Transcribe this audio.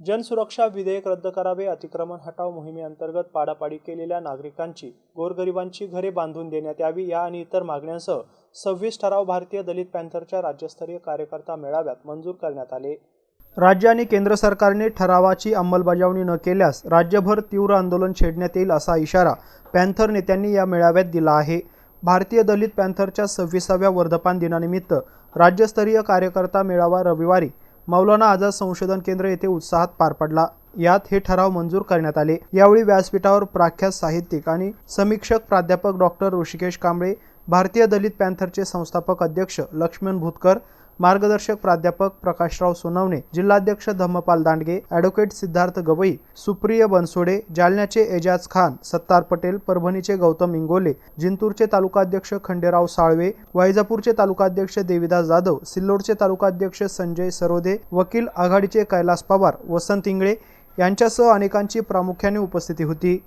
जनसुरक्षा विधेयक रद्द करावे अतिक्रमण हटाव मोहिमेअंतर्गत पाडापाडी केलेल्या नागरिकांची गोरगरिबांची घरे बांधून देण्यात यावी या आणि इतर मागण्यांसह सव्वीस ठराव भारतीय दलित पॅन्थरच्या राज्यस्तरीय कार्यकर्ता मेळाव्यात मंजूर करण्यात आले. राज्य आणि केंद्र सरकारने ठरावाची अंमलबजावणी न केल्यास राज्यभर तीव्र आंदोलन छेडण्यात येईल असा इशारा पॅन्थर नेत्यांनी या मेळाव्यात दिला आहे. भारतीय दलित पॅन्थरच्या सव्वीसाव्या वर्धपान दिनानिमित्त राज्यस्तरीय कार्यकर्ता मेळावा रविवारी मौलाना आझाद संशोधन केंद्र येथे उत्साहात पार पडला. यात हे ठराव मंजूर करण्यात आले. यावेळी व्यासपीठावर प्राख्यात साहित्यिक आणि समीक्षक प्राध्यापक डॉक्टर ऋषिकेश कांबळे भारतीय दलित पॅन्थरचे संस्थापक अध्यक्ष लक्ष्मण भुतकर मार्गदर्शक प्राध्यापक प्रकाशराव सोनवणे जिल्हाध्यक्ष धम्मपाल दांडगे ॲडव्होकेट सिद्धार्थ गवई सुप्रिय बनसोडे जालन्याचे एजाज खान सत्तार पटेल परभणीचे गौतम इंगोले जिंतूरचे तालुकाध्यक्ष खंडेराव साळवे वैजापूरचे तालुकाध्यक्ष देविदास जाधव सिल्लोडचे तालुकाध्यक्ष संजय सरोदे वकील आघाडीचे कैलास पवार वसंत इंगळे यांच्यासह अनेकांची प्रामुख्याने उपस्थिती होती.